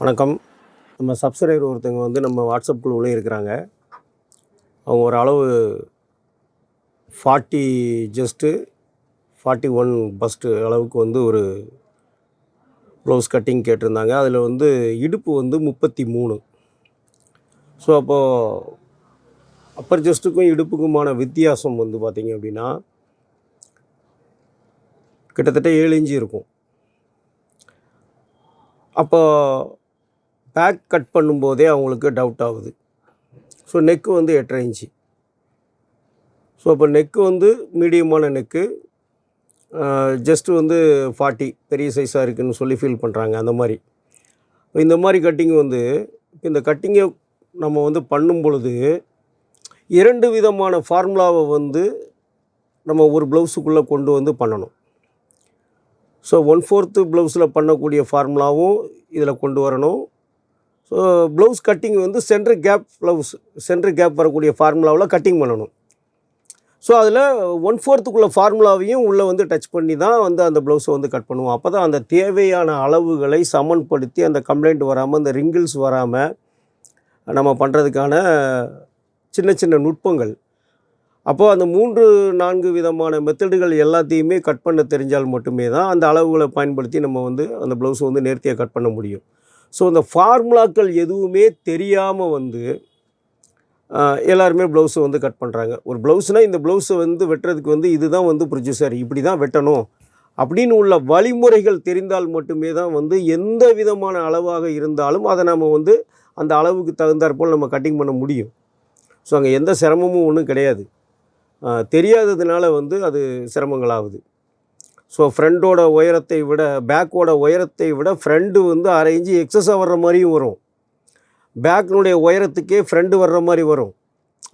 வணக்கம். நம்ம சப்ஸ்கிரைபர் ஒருத்தவங்க வந்து நம்ம வாட்ஸ்அப் குழுவிலே இருக்கிறாங்க. அவங்க ஒரு அளவு forty just forty one first அளவுக்கு வந்து ஒரு ப்ளவுஸ் கட்டிங் கேட்டிருந்தாங்க. அதில் வந்து இடுப்பு வந்து முப்பத்தி மூணு. ஸோ அப்போது அப்பர் ஜஸ்ட்டுக்கும் இடுப்புக்குமான வித்தியாசம் வந்து பார்த்திங்க அப்படின்னா கிட்டத்தட்ட ஏழு இன்ச்சு இருக்கும். அப்போ பேக் கட் பண்ணும்போதே அவங்களுக்கு டவுட் ஆகுது. ஸோ நெக்கு வந்து எட்டரை இன்ச்சு ஸோ அப்போ நெக்கு வந்து மீடியமான நெக்கு ஜஸ்ட்டு வந்து ஃபார்ட்டி பெரிய சைஸாக இருக்குதுன்னு சொல்லி ஃபீல் பண்ணுறாங்க அந்த மாதிரி. இந்த மாதிரி கட்டிங் வந்து இந்த கட்டிங்கை நம்ம வந்து பண்ணும் பொழுது இரண்டு விதமான ஃபார்முலாவை வந்து நம்ம ஒரு ப்ளவுஸுக்குள்ளே கொண்டு வந்து பண்ணணும். ஸோ ஒன் ஃபோர்த்து ப்ளவுஸில் பண்ணக்கூடிய ஃபார்முலாவும் இதில் கொண்டு வரணும். ஸோ ப்ளவுஸ் கட்டிங் வந்து centre gap blouse centre gap வரக்கூடிய ஃபார்முலாவில் கட்டிங் பண்ணணும். ஸோ அதில் ஒன் ஃபோர்த்துக்குள்ள ஃபார்முலாவையும் உள்ளே வந்து டச் பண்ணி தான் வந்து அந்த ப்ளவுஸை வந்து கட் பண்ணுவோம். அப்போ தான் அந்த தேவையான அளவுகளை சமன்படுத்தி அந்த கம்ப்ளைண்ட் வராமல் அந்த ரிங்கிள்ஸ் வராமல் நம்ம பண்ணுறதுக்கான சின்ன சின்ன நுட்பங்கள். அப்போது அந்த மூன்று நான்கு விதமான மெத்தடுகள் எல்லாத்தையுமே கட் பண்ண தெரிஞ்சால் மட்டுமே தான் அந்த அளவுகளை பயன்படுத்தி நம்ம வந்து அந்த ப்ளவுஸை வந்து நேர்த்தியாக கட் பண்ண முடியும். ஸோ இந்த ஃபார்முலாக்கள் எதுவுமே தெரியாமல் வந்து எல்லாருமே ப்ளவுஸை வந்து கட் பண்ணுறாங்க ஒரு ப்ளவுஸ்னால் இந்த ப்ளவுஸை வந்து வெட்டுறதுக்கு வந்து இதுதான் வந்து ப்ரொடியூசர் இப்படி தான் வெட்டணும். அப்படின்னு உள்ள வழிமுறைகள் தெரிந்தால் மட்டுமே தான் வந்து எந்த விதமான அளவாக இருந்தாலும் அதை நம்ம வந்து அந்த அளவுக்கு தகுந்தாற்போல் நம்ம கட்டிங் பண்ண முடியும். ஸோ அங்கே எந்த சிரமமும் ஒன்றும் கிடையாது. தெரியாததுனால வந்து அது சிரமங்களாகுது ஸோ ஃப்ரெண்டோட உயரத்தை விட பேக்கோட உயரத்தை விட ஃப்ரெண்டு வந்து அரை இன்ச்சு எக்ஸஸாக வர்ற மாதிரியும் வரும். பேக்கினுடைய உயரத்துக்கே ஃப்ரெண்டு வர்ற மாதிரி வரும்.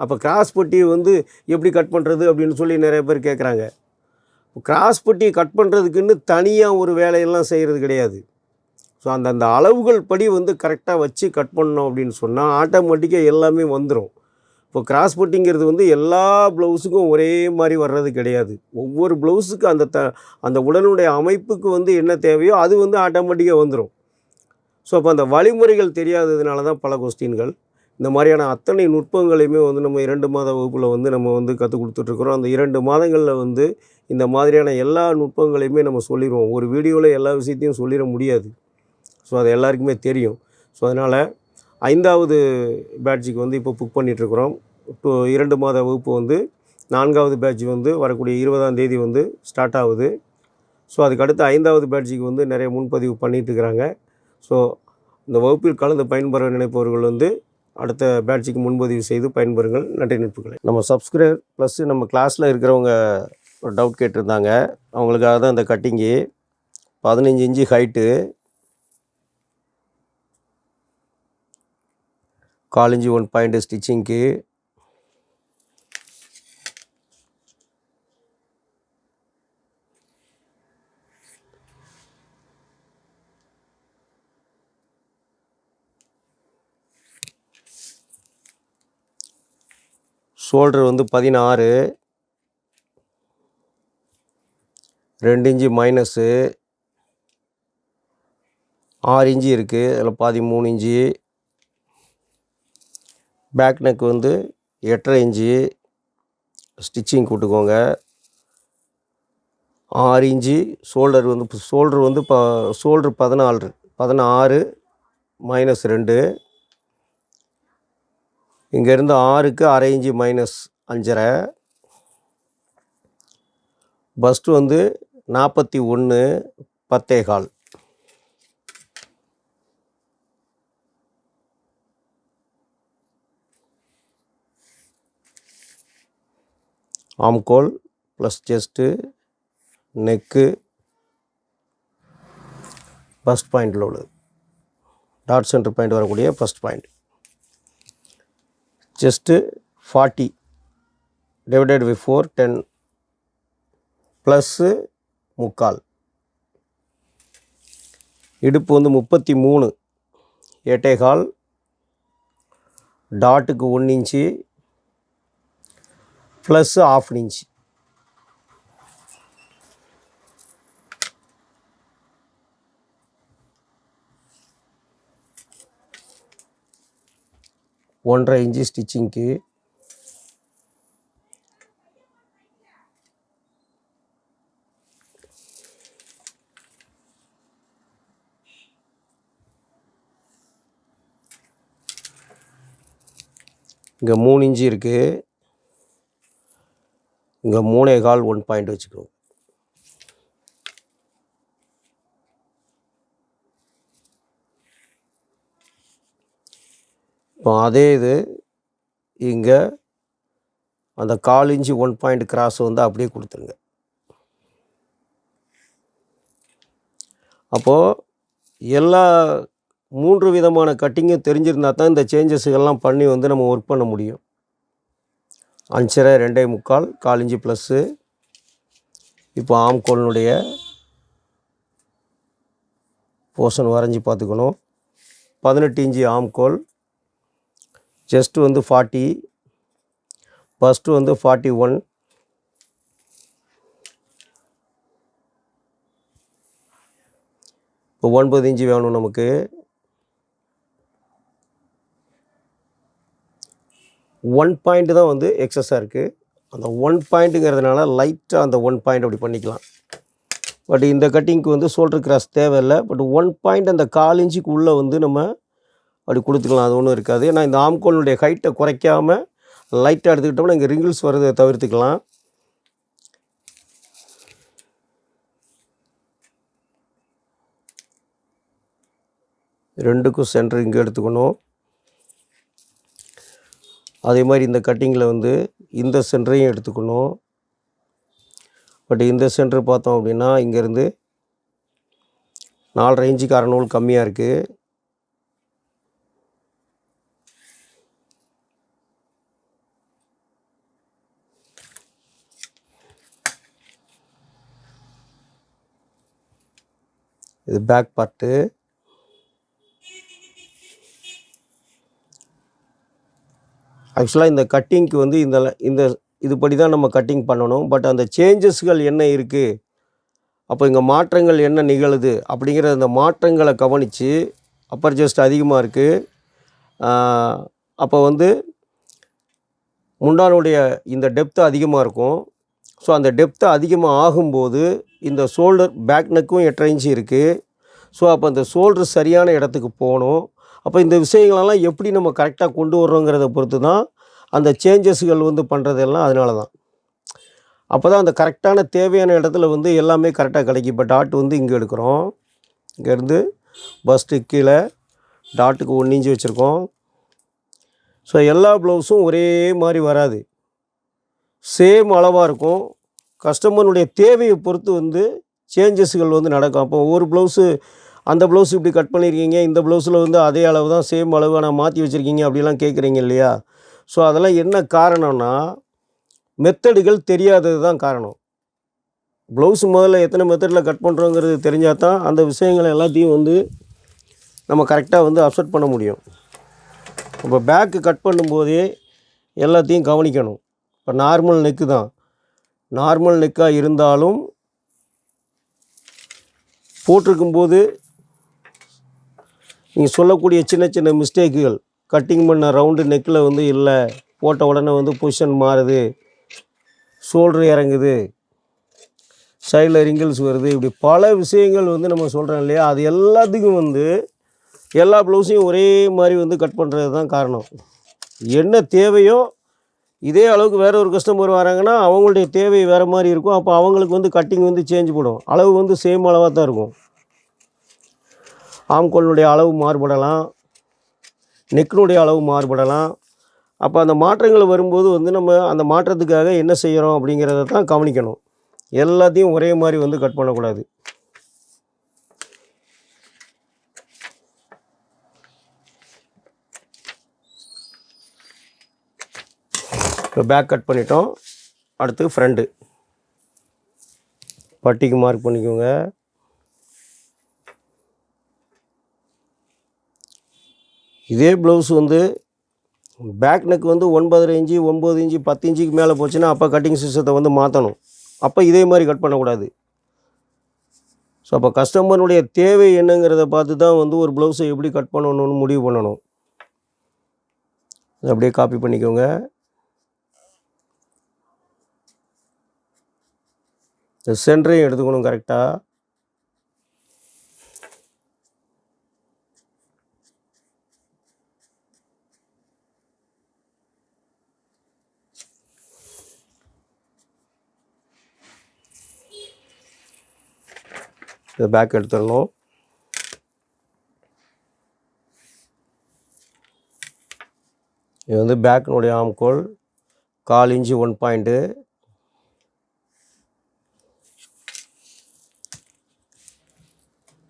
அப்போ கிராஸ் பட்டி வந்து எப்படி கட் பண்ணுறது அப்படின்னு சொல்லி நிறைய பேர் கேட்குறாங்க கிராஸ் பட்டி கட் பண்ணுறதுக்குன்னு தனியாக ஒரு வேலையெல்லாம் செய்கிறது கிடையாது. ஸோ அந்த அந்த அளவுகள் படி வந்து கரெக்டாக வச்சு கட் பண்ணோம் அப்படின்னு சொன்னால் ஆட்டோமேட்டிக்காக எல்லாமே வந்துடும் இப்போ கிராஸ் பட்டிங்கிறது வந்து எல்லா ப்ளவுஸுக்கும் ஒரே மாதிரி வர்றது கிடையாது. ஒவ்வொரு ப்ளவுஸுக்கு அந்த த அந்த உடலுடைய அமைப்புக்கு வந்து என்ன தேவையோ அது வந்து ஆட்டோமேட்டிக்காக வந்துடும் ஸோ அப்போ அந்த வழிமுறைகள் தெரியாததுனால தான் பல கொஸ்டின்கள் இந்த மாதிரியான அத்தனை நுட்பங்களையுமே வந்து நம்ம இரண்டு மாத வகுப்பில் வந்து நம்ம வந்து கற்றுக் கொடுத்துட்ருக்குறோம். அந்த இரண்டு மாதங்களில் வந்து இந்த மாதிரியான எல்லா நுட்பங்களையுமே நம்ம சொல்லிடுவோம் ஒரு வீடியோவில் எல்லா விஷயத்தையும் சொல்லிட முடியாது. ஸோ அது எல்லாருக்குமே தெரியும். ஸோ அதனால் ஐந்தாவது பேட்ஜுக்கு வந்து இப்போ புக் பண்ணிகிட்ருக்குறோம் இப்போ இரண்டு மாத வகுப்பு வந்து நான்காவது பேட்ச் வந்து வரக்கூடிய இருபதாம் தேதி வந்து ஸ்டார்ட் ஆகுது. ஸோ அதுக்கடுத்து ஐந்தாவது பேட்ஜுக்கு வந்து நிறைய முன்பதிவு பண்ணிகிட்ருக்குறாங்க இருக்கிறாங்க ஸோ இந்த வகுப்பில் கலந்து பயன்பெற நினைப்பவர்கள் வந்து அடுத்த பேட்சுக்கு முன்பதிவு செய்து பயன்பெறுங்கள். நன்றி நட்புகளை. நம்ம சப்ஸ்கிரைபர் ப்ளஸ் நம்ம கிளாஸில் இருக்கிறவங்க ஒரு டவுட் கேட்டிருந்தாங்க. அவங்களுக்காக தான் இந்த கட்டிங்கு பதினஞ்சு இன்ச்சு ஹைட்டு கால் இன்ச்சு ஒன் பாயிண்ட் ஸ்டிச்சிங்க்கு. ஷோல்டர் வந்து பதினாறு. ரெண்டு இன்ச்சு மைனஸு. ஆறு இன்ச்சு இருக்குது அதில் பாதி மூணு இன்ச்சு. பேக் நெக் வந்து எட்டரை இன்ச்சு. ஸ்டிச்சிங் கூட்டுக்கோங்க ஆறு இன்ச்சு. ஷோல்டர் வந்து ஷோல்டர் வந்து ப ஷோல்டர் பதினாலு பதினாறு மைனஸ் ரெண்டு. இங்கேருந்து ஆறுக்கு அரை இன்ச்சு மைனஸ் அஞ்சரை. பஸ்ட்டு வந்து நாற்பத்தி ஒன்று பத்தே கால் ஆம்கோல் ப்ளஸ் செஸ்ட்டு நெக்கு ஃபஸ்ட் பாயிண்டில் உள்ளது. டாட் சென்டர் பாயிண்ட் வரக்கூடிய first point chest forty divided by four ten plus முக்கால். இடுப்பு வந்து முப்பத்தி மூணு. எட்டேகால் டாட்டுக்கு one inch. Plus half inch ஒன்றரை இன்ச்சு ஸ்டிச்சிங்க்கு இங்கே மூணு இன்ச்சு இருக்குது இங்கே மூணே கால் ஒன் பாயிண்ட் வச்சுக்கோங்க இப்போ அதே இது இங்கே அந்த கால் இன்ச்சு ஒன் பாயிண்ட் கிராஸ் வந்து அப்படியே கொடுத்துருங்க. அப்போது எல்லா மூன்று விதமான கட்டிங்கும் தெரிஞ்சிருந்தா தான் இந்த சேஞ்சஸுகள்லாம் பண்ணி வந்து நம்ம ஒர்க் பண்ண முடியும். அஞ்சரை ரெண்டே முக்கால் கால் இஞ்சி ப்ளஸ்ஸு இப்போ ஆம்கோலினுடைய போர்ஷன் வரைஞ்சி பார்த்துக்கணும். பதினெட்டு இஞ்சி ஆம்கோல் ஜஸ்ட்டு வந்து ஃபார்ட்டி ஃபஸ்ட்டு வந்து ஃபார்ட்டி ஒன் இப்போ ஒன்பது இஞ்சி வேணும் நமக்கு. ஒன் பாயிண்ட் தான் வந்து எக்ஸஸாக இருக்குது அந்த ஒன் பாயிண்ட்டுங்கிறதுனால லைட்டாக அந்த ஒன் பாயிண்ட் அப்படி பண்ணிக்கலாம். பட் இந்த கட்டிங்க்கு வந்து ஷோல்டர் கிராஸ் தேவையில்லை. பட் ஒன் பாயிண்ட் அந்த கால் இன்ச்சுக்கு உள்ளே வந்து நம்ம அப்படி கொடுத்துக்கலாம். அது ஒன்றும் இருக்காது. ஏன்னா இந்த ஆம்கோலினுடைய ஹைட்டை குறைக்காமல் லைட்டாக எடுத்துக்கிட்டோம்னா இங்கே ரிங்கிள்ஸ் வர்றதை தவிர்த்துக்கலாம். ரெண்டுக்கும் சென்டர் இங்கே எடுத்துக்கணும். அதே மாதிரி இந்த கட்டிங்கில் வந்து இந்த சென்டரையும் எடுத்துக்கணும். பட் இந்த சென்டர் பார்த்தோம் அப்படின்னா இங்கேருந்து நாலு ரேஞ்சுக்கு அரை நூல் கம்மியாக இருக்குது இது பேக் பார்ட்டு. ஆக்சுவலாக இந்த கட்டிங்க்கு வந்து இந்த இந்த இதுபடி தான் நம்ம கட்டிங் பண்ணணும். பட் அந்த சேஞ்சஸ்கள் என்ன இருக்குது அப்போ இங்கே மாற்றங்கள் என்ன நிகழுது? அப்படிங்கிற அந்த மாற்றங்களை கவனித்து அப்பர் ஜஸ்ட் அதிகமாக இருக்குது அப்போ வந்து முண்டானுடைய இந்த டெப்த்து அதிகமாக இருக்கும். ஸோ அந்த டெப்த்து அதிகமாக ஆகும்போது இந்த ஷோல்டர் பேக் நெக்கும் எட்டரை இன்ச்சு இருக்குது ஸோ அப்போ அந்த ஷோல்டர் சரியான இடத்துக்கு போகணும். அப்போ இந்த விஷயங்களெல்லாம் எப்படி நம்ம கரெக்டாக கொண்டு வர்றோங்கிறத பொறுத்து தான் அந்த சேஞ்சஸ்கள் வந்து பண்ணுறதெல்லாம் அதனால தான் அப்போ தான் அந்த கரெக்டான தேவையான இடத்துல வந்து எல்லாமே கரெக்டாக கிடைக்கும். இப்போ டாட் வந்து இங்கே எடுக்கிறோம். இங்கேருந்து பஸ்ட்டு கீழே டாட்டுக்கு ஒன்று இன்ச்சு வச்சுருக்கோம். ஸோ எல்லா ப்ளவுஸும் ஒரே மாதிரி வராது. சேம் அளவாக இருக்கும். கஸ்டமருடைய தேவையை பொறுத்து வந்து சேஞ்சஸ்கள் வந்து நடக்கும். அப்போ ஒவ்வொரு ப்ளவுஸு அந்த ப்ளவுஸ் இப்படி கட் பண்ணியிருக்கீங்க இந்த ப்ளவுஸில் வந்து அதே அளவு தான் சேம் அளவு நான் மாற்றி வச்சுருக்கீங்க அப்படிலாம் கேட்குறீங்க இல்லையா? ஸோ அதெல்லாம் என்ன காரணம்னா மெத்தடுகள் தெரியாதது தான் காரணம். ப்ளவுஸ் முதல்ல எத்தனை மெத்தடில் கட் பண்ணுறோங்கிறது தெரிஞ்சால் தான் அந்த விஷயங்களை எல்லாத்தையும் வந்து நம்ம கரெக்டாக வந்து அப்செட் பண்ண முடியும். இப்போ பேக்கு கட் பண்ணும்போதே எல்லாத்தையும் கவனிக்கணும். இப்போ நார்மல் நெக்கு தான். நார்மல் நெக்காக இருந்தாலும் போட்டிருக்கும்போது நீங்கள் சொல்லக்கூடிய சின்ன சின்ன மிஸ்டேக்குகள் கட்டிங் பண்ண ரவுண்டு நெக்கில் வந்து இல்லை போட்ட உடனே வந்து பொசிஷன் மாறுது ஷோல்டர் இறங்குது சைடில் ரிங்கிள்ஸ் வருது இப்படி பல விஷயங்கள் வந்து நம்ம சொல்கிறோம் இல்லையா? அது எல்லாத்துக்கும் வந்து எல்லா ப்ளவுஸையும் ஒரே மாதிரி வந்து கட் பண்ணுறது தான் காரணம். என்ன தேவையோ இதே அளவுக்கு வேறு ஒரு கஸ்டமர் வராங்கன்னா அவங்களுடைய தேவை வேறு மாதிரி இருக்கும். அப்போ அவங்களுக்கு வந்து கட்டிங் வந்து சேஞ்ச் போடும். அளவு வந்து சேம் அளவாக தான் இருக்கும். ஆம்கோலினுடைய அளவு மாறுபடலாம் நெக்கினுடைய அளவு மாறுபடலாம். அப்போ அந்த மாற்றங்கள் வரும்போது வந்து நம்ம அந்த மாற்றத்துக்காக என்ன செய்கிறோம் அப்படிங்கிறத தான் கவனிக்கணும். எல்லாத்தையும் ஒரே மாதிரி வந்து கட் பண்ணக்கூடாது. இப்போ பேக் கட் பண்ணிட்டோம். அடுத்து ஃப்ரண்ட்டு பட்டிக்கு மார்க் பண்ணிக்கோங்க. இதே ப்ளவுஸ் வந்து பேக் நெக் வந்து ஒன்பதரை இன்ச்சு ஒம்பது இன்ச்சு பத்து இன்ச்சுக்கு மேலே போச்சுன்னா அப்போ கட்டிங் சிஸ்டத்தை வந்து மாற்றணும் அப்போ இதே மாதிரி கட் பண்ணக்கூடாது. ஸோ அப்போ கஸ்டமருடைய தேவை என்னங்கிறத பார்த்து தான் வந்து ஒரு ப்ளவுஸை எப்படி கட் பண்ணணும்னு முடிவு பண்ணணும். அப்படியே காப்பி பண்ணிக்கோங்க. இந்த சென்டரையும் எடுத்துக்கணும் கரெக்டாக இதை பேக் எடுத்துடணும். இது வந்து பேக்கினுடைய ஆம்கோல். கால் இன்ச்சு ஒன் பாயிண்ட்டு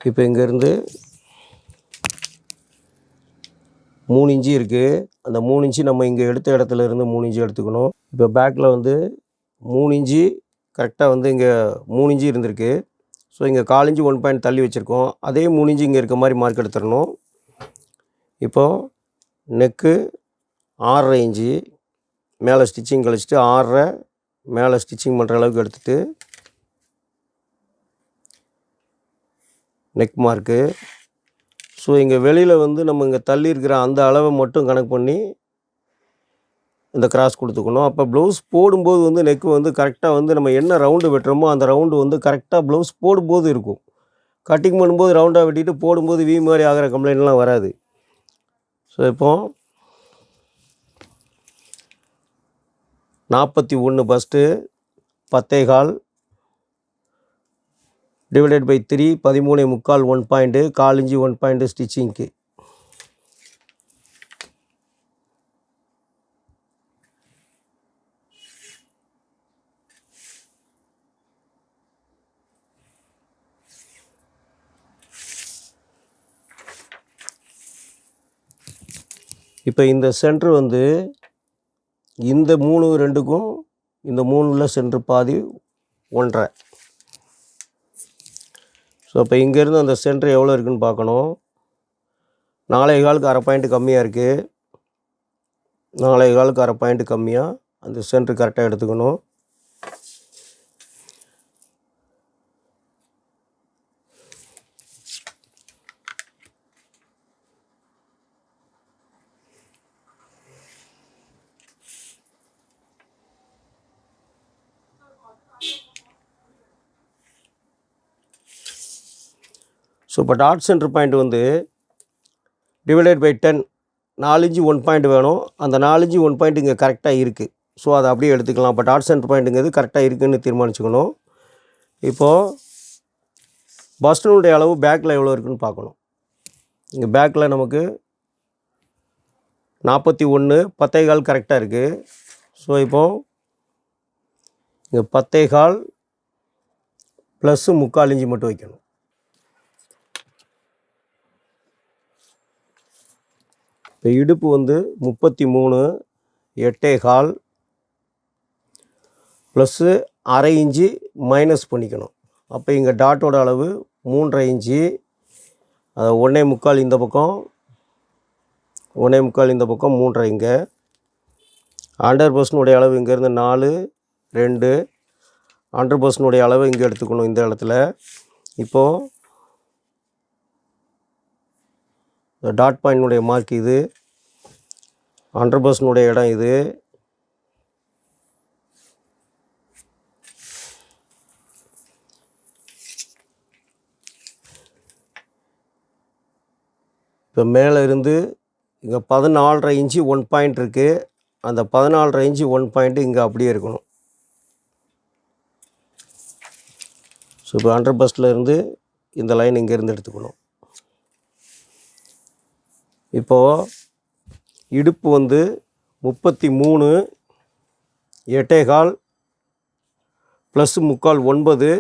இப்போ இங்கேருந்து மூணு இன்ச்சு இருக்குது அந்த மூணு இன்ச்சு நம்ம இங்கே எடுத்த இடத்துல இருந்து மூணு இன்ச்சு எடுத்துக்கணும். இப்போ பேக்கில் வந்து மூணு இன்ச்சு கரெக்டாக வந்து இங்கே மூணு இன்ச்சு இருந்திருக்கு. ஸோ இங்கே கால் ஒன் பாயிண்ட் தள்ளி வச்சுருக்கோம். அதே மூணு இன்ச்சு இங்கே இருக்க மாதிரி மார்க் எடுத்துடணும். இப்போது நெக்கு ஆறரை இன்ச்சு மேலே ஸ்டிச்சிங் கழிச்சிட்டு ஆறரை மேலே ஸ்டிச்சிங் பண்ணுற அளவுக்கு எடுத்துகிட்டு நெக் மார்க்கு ஸோ இங்கே வெளியில் வந்து நம்ம இங்கே தள்ளி இருக்கிற அந்த அளவை மட்டும் கணக்கு பண்ணி இந்த கிராஸ் கொடுத்துக்கணும். அப்போ ப்ளவுஸ் போடும்போது வந்து நெக்கு வந்து கரெக்டாக வந்து நம்ம என்ன ரவுண்டு வெட்டுறோமோ அந்த ரவுண்டு வந்து கரெக்டாக ப்ளவுஸ் போடும்போது இருக்கும். கட்டிங் பண்ணும்போது ரவுண்டாக வெட்டிட்டு போடும்போது வி மாதிரி ஆகிற கம்ப்ளைண்ட்லாம் வராது. ஸோ இப்போ நாற்பத்தி ஒன்று ஃபஸ்ட்டு பத்தே கால் டிவைடட் பை த்ரீ பதிமூணு முக்கால் ஒன் பாயிண்ட்டு கால் இஞ்சி ஒன் பாயிண்ட்டு ஸ்டிச்சிங்க்கு இப்போ இந்த சென்ட்ரு வந்து இந்த மூணு ரெண்டுக்கும் இந்த மூணில் சென்ட்ரு பாதி ஒன்றரை. ஸோ இப்போ இங்கேருந்து அந்த சென்ட்ரு எவ்வளோ இருக்குதுன்னு பார்க்கணும். நாலே காலுக்கு அரை பாயிண்ட் கம்மியாக இருக்குது நாலே காலுக்கு அரை பாயிண்ட் கம்மியாக அந்த சென்ட்ரு கரெக்டாக எடுத்துக்கணும். இப்போ டாட் சென்டர் பாயிண்ட் வந்து டிவைடட் பை டென் நாலஞ்சு ஒன் பாயிண்ட் வேணும். அந்த நாலஞ்சு ஒன் பாயிண்ட் இங்கே கரெக்டாக இருக்குது ஸோ அதை அப்படியே எடுத்துக்கலாம். இப்போ டாட் சென்டர் பாயிண்ட்டுங்கிறது கரெக்டாக இருக்குதுன்னு தீர்மானிச்சுக்கணும். இப்போது பஸ்டனுடைய அளவு பேக்கில் எவ்வளோ இருக்குன்னு பார்க்கணும். இங்கே பேக்கில் நமக்கு நாற்பத்தி ஒன்று பத்தே கால் கரெக்டாக இருக்குது ஸோ இப்போது இங்கே பத்தே கால் ப்ளஸ்ஸு முக்கால் இஞ்சி மட்டும் வைக்கணும். இப்போ இடுப்பு வந்து முப்பத்தி மூணு எட்டே கால் ப்ளஸ்ஸு அரை இன்ச்சு மைனஸ் பண்ணிக்கணும். அப்போ இங்கே டாட்டோட அளவு மூன்றரை இன்ச்சு. அதை ஒன்றே முக்கால் இந்த பக்கம் ஒன்றே முக்கால் இந்த பக்கம் மூன்றரை இங்கே. அண்டர் பர்சனுடைய அளவு இங்கேருந்து நாலு ரெண்டு. அண்டர் பர்சனுடைய அளவு இங்கே எடுத்துக்கணும் இந்த இடத்துல. இப்போது இந்த டாட் பாயிண்ட்னுடைய மார்க் இது. ஹண்ட்ரட் பர்சனுடைய இடம் இது. இப்போ மேலே இருந்து இங்கே பதினாலரை இன்ச்சு ஒன் பாயிண்ட் இருக்குது அந்த பதினாலரை இன்ச்சு ஒன் பாயிண்ட்டு இங்கே அப்படியே இருக்கணும். ஸோ இப்போ ஹண்ட்ரட் பஸ்டில் இருந்து இந்த லைன் இங்கேருந்து எடுத்துக்கணும். இப்போது இடுப்பு வந்து முப்பத்தி மூணு எட்டேகால் ப்ளஸ் முக்கால் ஒன்பது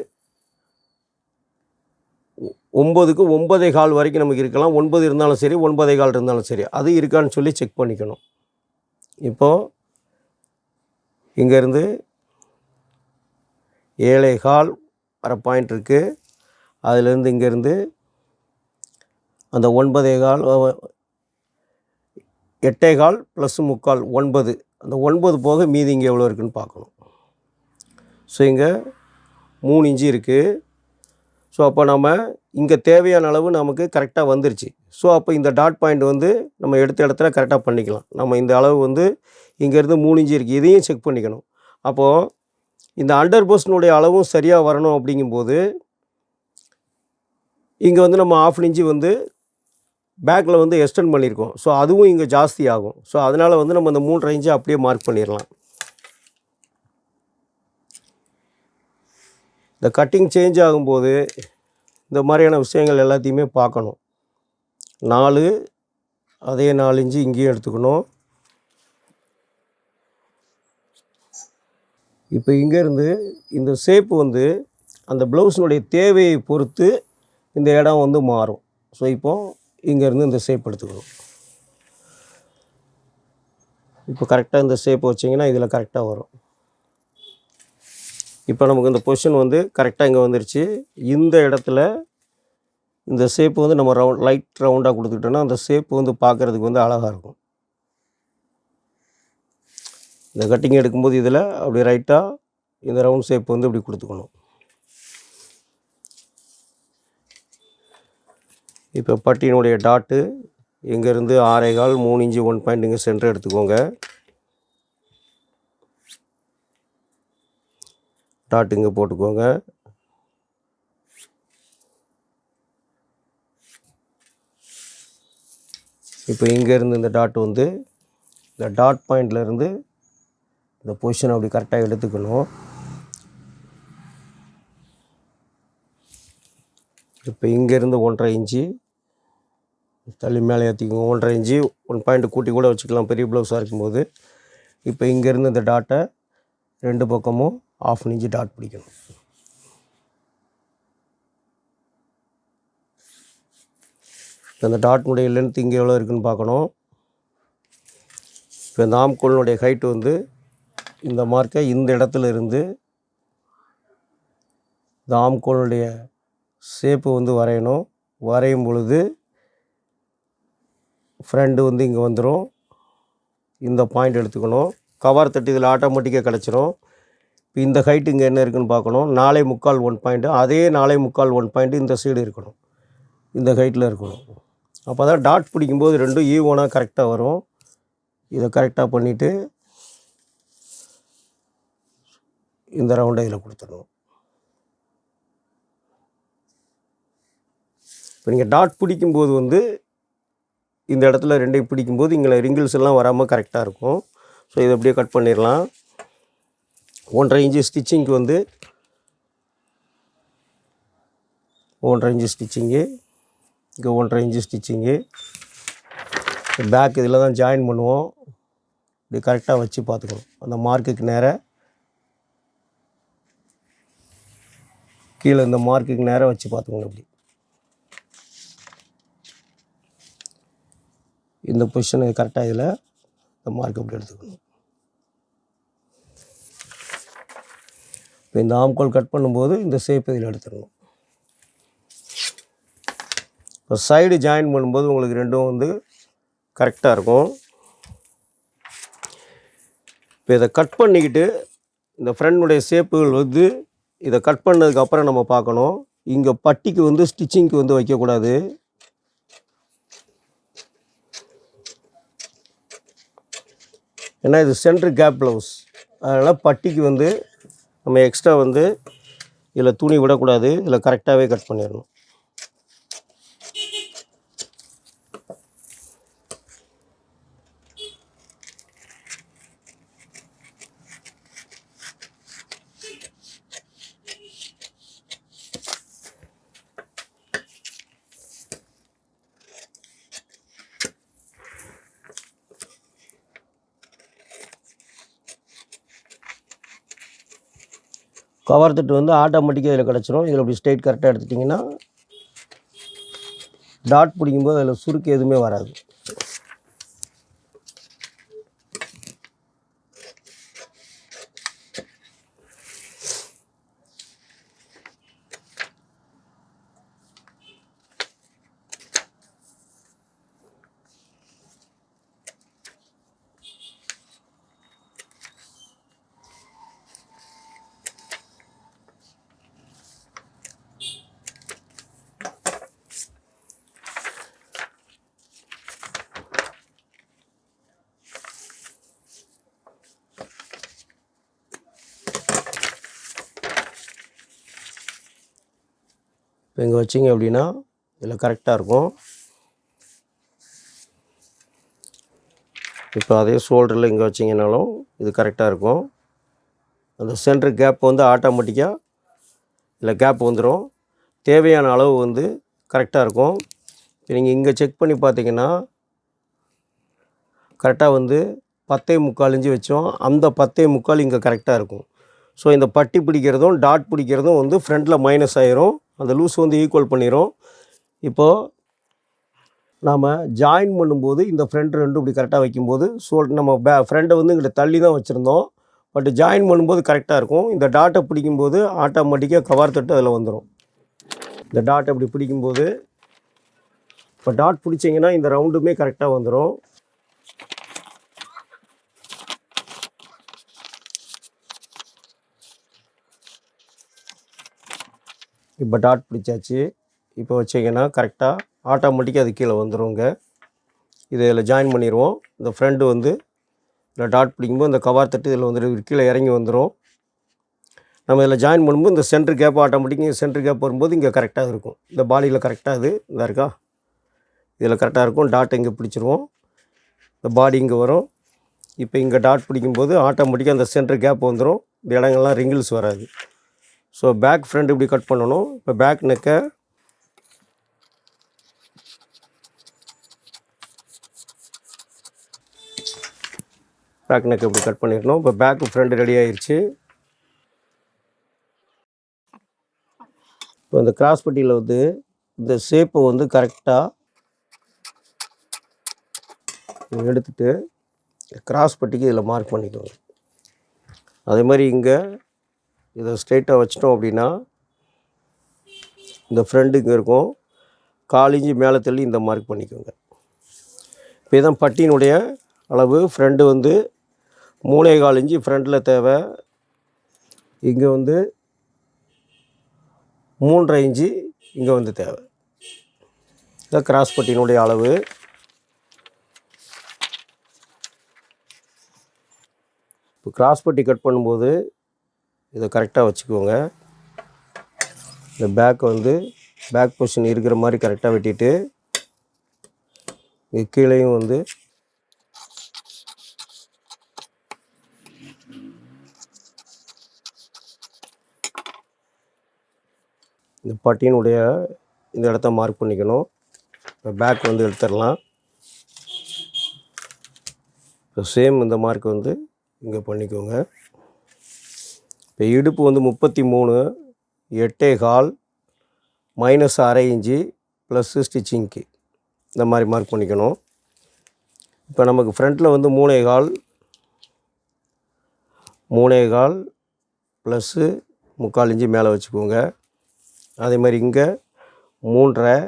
ஒம்பதுக்கு ஒன்பதே கால் வரைக்கும் நமக்கு இருக்கலாம். ஒன்பது இருந்தாலும் சரி ஒன்பதே கால் இருந்தாலும் சரி. அது இருக்கான்னு சொல்லி செக் பண்ணிக்கணும். இப்போது இங்கேருந்து ஏழே கால் வர பாயிண்ட் இருக்குது அதுலேருந்து இங்கேருந்து அந்த ஒன்பதே கால் எட்டே கால் ப்ளஸ் முக்கால் ஒன்பது. அந்த ஒன்பது போக மீதி இங்கே எவ்வளோ இருக்குன்னு பார்க்கணும். ஸோ இங்கே மூணு இன்ச்சு இருக்குது ஸோ அப்போ நம்ம இங்கே தேவையான அளவு நமக்கு கரெக்டாக வந்துருச்சு. ஸோ அப்போ இந்த டாட் பாயிண்ட் வந்து நம்ம எடுத்த இடத்துல கரெக்டாக பண்ணிக்கலாம். நம்ம இந்த அளவு வந்து இங்கேருந்து மூணு இன்ச்சு இருக்குது இதையும் செக் பண்ணிக்கணும். அப்போது இந்த அண்டர் போஸ்டினுடைய அளவும் சரியாக வரணும் அப்படிங்கும்போது இங்கே வந்து நம்ம ஆஃப் இன்ச்சு வந்து பேக்கில் வந்து எக்ஸ்டெண்ட் பண்ணியிருக்கோம். ஸோ அதுவும் இங்கே ஜாஸ்தி ஆகும். ஸோ அதனால் வந்து நம்ம இந்த மூன்றரை ரேஞ்சை அப்படியே மார்க் பண்ணிடலாம். இந்த கட்டிங் சேஞ்ச் ஆகும்போது இந்த மாதிரியான விஷயங்கள் எல்லாத்தையுமே பார்க்கணும். நாலு அதே நாலு இன்ச்சு இங்கேயும் எடுத்துக்கணும். இப்போ இங்கேருந்து இந்த ஷேப்பு வந்து அந்த ப்ளவுஸினுடைய தேவையை பொறுத்து இந்த இடம் வந்து மாறும். ஸோ இப்போ இங்கேருந்து இந்த ஷேப் எடுத்துக்கணும். இப்போ கரெக்டாக இந்த ஷேப் வச்சிங்கன்னா இதில் கரெக்டாக வரும். இப்போ நமக்கு இந்த பொசிஷன் வந்து கரெக்டாக இங்கே வந்துருச்சு. இந்த இடத்துல இந்த ஷேப் வந்து நம்ம ரவுண்ட் லைட் ரவுண்டாக கொடுத்துக்கிட்டோன்னா அந்த ஷேப் வந்து பார்க்குறதுக்கு வந்து அழகாக இருக்கும். இந்த கட்டிங் எடுக்கும்போது இதில் அப்படி ரைட்டாக இந்த ரவுண்ட் ஷேப் வந்து இப்படி கொடுத்துக்கணும். இப்போ பட்டியினுடைய டாட்டு இங்கேருந்து ஆறே கால் மூணு இன்ச்சு ஒன் பாயிண்ட் இங்கே சென்டர் எடுத்துக்கோங்க. டாட் இங்கே போட்டுக்கோங்க. இப்போ இங்கேருந்து இந்த டாட் வந்து இந்த டாட் பாயிண்ட்லேருந்து இந்த பொசிஷன் அப்படி கரெக்டாக எடுத்துக்கணும். இப்போ இங்கேருந்து ஒன்றரை இன்ச்சு தள்ளி மேலே ஏற்றிக்கோங்க ஒன்றரை இன்ச்சு ஒன் பாயிண்ட் கூட்டி கூட வச்சுக்கலாம். பெரிய ப்ளவுஸாக இருக்கும்போது. இப்போ இங்கேருந்து இந்த டாட்டை ரெண்டு பக்கமும் ஆஃப் இன்ச்சு டாட் பிடிக்கணும். இந்த டாட்னுடைய லென்த் இங்கே எவ்வளோ இருக்குதுன்னு பார்க்கணும். இப்போ இந்த ஆம்கோலினுடைய ஹைட் வந்து இந்த மார்க்கை இந்த இடத்துல இருந்து இந்த ஆம்கோலினுடைய ஷேப்பு வந்து வரையணும். வரையும் பொழுது ஃப்ரெண்டு வந்து இங்கே வந்துடும் இந்த பாயிண்ட் எடுத்துக்கணும். கவர் தட்டு இதில் ஆட்டோமேட்டிக்காக கிடச்சிரும். இப்போ இந்த ஹைட் இங்கே என்ன இருக்குன்னு பார்க்கணும். நாலே முக்கால் ஒன் பாயிண்ட்டு அதே நாலே முக்கால் ஒன் பாயிண்ட்டு இந்த சைடு இருக்கணும். இந்த ஹைட்டில் இருக்கணும். அப்போ தான் டாட் பிடிக்கும்போது ரெண்டும் ஈவனாக கரெக்டாக வரும். இதை கரெக்டாக பண்ணிவிட்டு இந்த ரவுண்டை இதில் கொடுத்துடணும். இப்போ நீங்கள் டாட் பிடிக்கும்போது வந்து இந்த இடத்துல ரெண்டையும் பிடிக்கும்போது இங்கே ரிங்கிள்ஸ் எல்லாம் வராமல் கரெக்டாக இருக்கும். ஸோ இதை அப்படியே கட் பண்ணிடலாம். ஒன்றரை இன்ச்சு ஸ்டிச்சிங்க்கு வந்து ஒன்றரை இன்ச்சு ஸ்டிச்சிங்கு இங்கே ஒன்றரை இன்ச்சு ஸ்டிச்சிங்கு பேக் இதில் தான் ஜாயின் பண்ணுவோம். இப்படி கரெக்டாக வச்சு பார்த்துக்கணும். அந்த மார்க்குக்கு நேராக கீழே இந்த மார்க்குக்கு நேராக வச்சு பார்த்துக்கணும் இப்படி. இந்த பொசிஷன் கரெக்டாக இதில் இந்த மார்க் அப்படி எடுத்துக்கணும். இப்போ இந்த ஆம்கோல் கட் பண்ணும்போது இந்த ஷேப் இதில் எடுத்துடணும். இப்போ சைடு ஜாயின் பண்ணும்போது உங்களுக்கு ரெண்டும் வந்து கரெக்டாக இருக்கும். இப்போ இதை கட் பண்ணிக்கிட்டு இந்த ஃப்ரெண்டுடைய ஷேப்புகள் வந்து இதை கட் பண்ணதுக்கப்புறம் நம்ம பார்க்கணும். இங்கே பட்டிக்கு வந்து ஸ்டிச்சிங்க்கு வந்து வைக்கக்கூடாது. ஏன்னா இது சென்ட்ரு கேப் ப்ளவுஸ் அதனால் பட்டிக்கு வந்து நம்ம எக்ஸ்ட்ரா வந்து இதில் துணி விடக்கூடாது. இதில் கரெக்டாகவே கட் பண்ணிடணும். கவர் தட்டு வந்து ஆட்டோமேட்டிக்காக இதில் கிடச்சிரும். இதில் இப்படி ஸ்ட்ரைட் கரெக்டாக எடுத்துட்டிங்கன்னா டாட் பிடிக்கும்போது அதில் சுருக்கு எதுவுமே வராது. இங்கே வச்சிங்க அப்படின்னா இதில் கரெக்டாக இருக்கும். இப்போ அதே ஷோல்டரில் இங்கே வச்சிங்கனாலும் இது கரெக்டாக இருக்கும். அந்த சென்டர் கேப் வந்து ஆட்டோமேட்டிக்காக இல்லை கேப் வந்துடும் தேவையான அளவு வந்து கரெக்டாக இருக்கும். இப்போ நீங்கள் இங்கே செக் பண்ணி பார்த்தீங்கன்னா கரெக்டாக வந்து பத்தே முக்கால் இஞ்சி வச்சோம். அந்த பத்தே முக்கால் இங்கே கரெக்டாக இருக்கும். ஸோ இந்த பட்டி பிடிக்கிறதும் டாட் பிடிக்கிறதும் வந்து ஃப்ரண்ட்டில் மைனஸ் ஆயிரும். அந்த லூஸ் வந்து ஈக்குவல் பண்ணிடும் இப்போது நாம் ஜாயின் பண்ணும்போது இந்த ஃப்ரண்ட் ரெண்டும் இப்படி கரெக்டாக வைக்கும்போது ஸோ நம்ம பே ஃப்ரெண்டை வந்து இங்கிட்ட தள்ளி தான் வச்சுருந்தோம். பட் ஜாயின் பண்ணும்போது கரெக்டாக இருக்கும். இந்த டாட்டை பிடிக்கும்போது ஆட்டோமேட்டிக்காக கவர் தட்டு அதில் வந்துடும் இந்த டாட்டை இப்படி பிடிக்கும்போது இப்போ டாட் பிடிச்சிங்கன்னா இந்த ரவுண்டுமே கரெக்டாக வந்துடும் இப்போ டாட் பிடிச்சாச்சு. இப்போ வச்சிங்கன்னா கரெக்டாக ஆட்டோமேட்டிக்காக அது கீழே வந்துடுங்க இதில் ஜாயின் பண்ணிடுவோம் இந்த ஃப்ரெண்டு வந்து இதில் டாட் பிடிக்கும்போது இந்த கவர் தட்டு இதில் வந்துட்டு கீழே இறங்கி வந்துடும் நம்ம இதில் ஜாயின் பண்ணும்போது இந்த சென்டர் கேப் ஆட்டோமேட்டிக்காக சென்டர் கேப் வரும்போது இங்கே கரெக்டாக இருக்கும். இந்த பாடியில் கரெக்டாக இது இதாக இருக்கா? இதில் கரெக்டாக இருக்கும். டாட் இங்கே பிடிச்சிருவோம். இந்த பாடி இங்கே வரும். இப்போ இங்கே டாட் பிடிக்கும்போது ஆட்டோமேட்டிக்காக அந்த சென்டர் கேப் வந்துடும் இந்த இடங்கள்லாம் ரிங்கிள்ஸ் வராது. ஸோ பேக் ஃப்ரண்ட் இப்படி கட் பண்ணணும். இப்போ பேக் நெக்கை பேக் நெக் இப்படி கட் பண்ணிடணும். இப்போ பேக்கு ஃப்ரண்ட் ரெடி ஆயிடுச்சு இப்போ இந்த கிராஸ் பட்டியில் வந்து இந்த ஷேப்பை வந்து கரெக்டாக எடுத்துட்டு கிராஸ் பட்டிக்கு இதில் மார்க் பண்ணிக்கோங்க. அதே மாதிரி இங்கே இதை ஸ்ட்ரெயிட்டாக வச்சிட்டோம் அப்படின்னா இந்த ஃப்ரெண்டு இங்கே இருக்கும். கால் இஞ்சி மேலே தள்ளி இந்த மார்க் பண்ணிக்கோங்க. இப்போ இதான் பட்டியினுடைய அளவு. ஃப்ரெண்டு வந்து மூளை கால் இஞ்சி ஃப்ரண்ட்டில் தேவை. இங்கே வந்து மூன்றரை இஞ்சி இங்கே வந்து தேவை. இதான் கிராஸ் பட்டியினுடைய அளவு. இப்போ கிராஸ் பட்டி கட் பண்ணும்போது இதை கரெக்டாக வச்சுக்கோங்க. இந்த பேக் வந்து பேக் பொசிஷன் இருக்கிற மாதிரி கரெக்டாக வெட்டிட்டு கீழேயும் வந்து இந்த பட்டியினுடைய இந்த இடத்த மார்க் பண்ணிக்கணும். இப்போ பேக் வந்து எடுத்துடலாம். இப்போ சேம் இந்த மார்க் வந்து இங்கே பண்ணிக்கோங்க. இப்போ இடுப்பு வந்து முப்பத்தி மூணு எட்டே கால் மைனஸ் அரை இஞ்சி ப்ளஸ்ஸு ஸ்டிச்சிங்க்கு இந்த மாதிரி மார்க் பண்ணிக்கணும். இப்போ நமக்கு ஃப்ரண்ட்டில் வந்து மூணே கால் மூணே கால் ப்ளஸ்ஸு முக்கால் இஞ்சி மேலே வச்சுக்கோங்க. அதே மாதிரி இங்கே மூன்றரை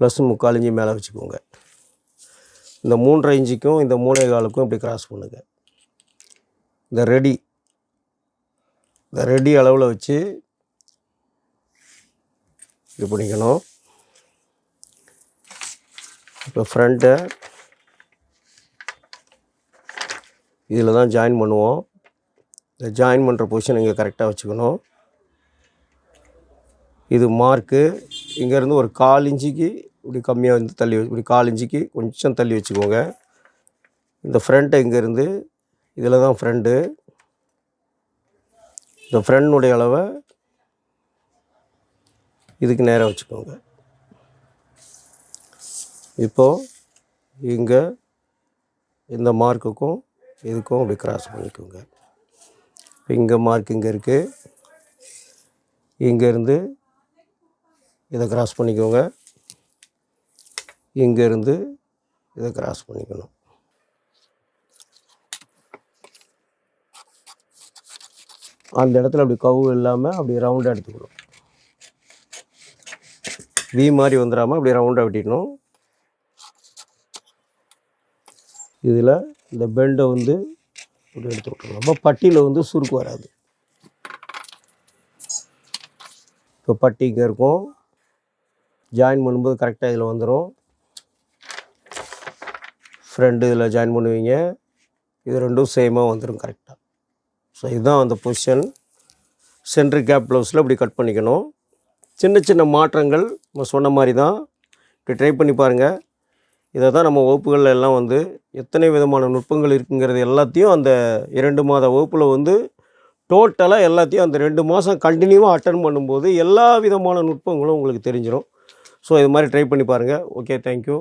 ப்ளஸ் முக்கால் இஞ்சி மேலே வச்சுக்கோங்க. இந்த மூன்றரை இஞ்சிக்கும் இந்த மூணே காலுக்கும் இப்படி கிராஸ் பண்ணுங்கள் இந்த ரெடி இந்த ரெடி அளவில் வச்சு இது பண்ணிக்கணும். இப்போ ஃப்ரண்ட்டை இதில் தான் ஜாயின் பண்ணுவோம். இந்த ஜாயின் பண்ணுற பொசிஷன் இங்கே கரெக்டாக வச்சுக்கணும். இது மார்க்கு இங்கேருந்து ஒரு கால் இஞ்சிக்கு இப்படி கம்மியாக வந்து தள்ளி இப்படி கால் இஞ்சிக்கு கொஞ்சம் தள்ளி வச்சுக்கோங்க. இந்த ஃப்ரண்ட்டை இங்கேருந்து இதில் தான் ஃப்ரண்ட்டு இந்த ஃப்ரெண்டுடைய அளவை இதுக்கு நேராக வச்சுக்கோங்க. இப்போது இங்கே இந்த மார்க்குக்கும் இதுக்கும் அப்படி கிராஸ் பண்ணிக்கோங்க. இங்கே மார்க் இங்கே இருக்குது இங்கேருந்து இதை கிராஸ் பண்ணிக்கோங்க. இங்கேருந்து இதை கிராஸ் பண்ணிக்கணும். அந்த இடத்துல அப்படி கவு இல்லாமல் அப்படி ரவுண்டாக எடுத்துக்கணும். வி மாதிரி வந்துடாமல் அப்படி ரவுண்டாக வெட்டிடணும். இதில் இந்த பெண்டை வந்து இப்படி எடுத்து விட்டுருணும் அப்போ பட்டியில் வந்து சுருக்கு வராது. இப்போ பட்டி இங்கே இருக்கும். ஜாயின் பண்ணும்போது கரெக்டாக இதில் வந்துடும் ஃப்ரெண்டு இதில் ஜாயின் பண்ணுவீங்க. இது ரெண்டும் சேமாக வந்துடும் கரெக்டாக ஸோ இதுதான் அந்த பொசிஷன் சென்ட்ரு கேப் ப்ளவுஸில் இப்படி கட் பண்ணிக்கணும். சின்ன சின்ன மாற்றங்கள் நம்ம சொன்ன மாதிரி தான் இப்படி ட்ரை பண்ணி பாருங்கள் இதை தான் நம்ம வகுப்புகளில் எல்லாம் வந்து எத்தனை விதமான நுட்பங்கள் இருக்குங்கிறது எல்லாத்தையும் அந்த இரண்டு மாத வகுப்பில் வந்து டோட்டலாக எல்லாத்தையும் அந்த ரெண்டு மாதம் கண்டினியூவாக அட்டன் பண்ணும்போது எல்லா விதமான நுட்பங்களும் உங்களுக்கு தெரிஞ்சிடும் ஸோ இது மாதிரி ட்ரை பண்ணி பாருங்கள் ஓகே தேங்க்யூ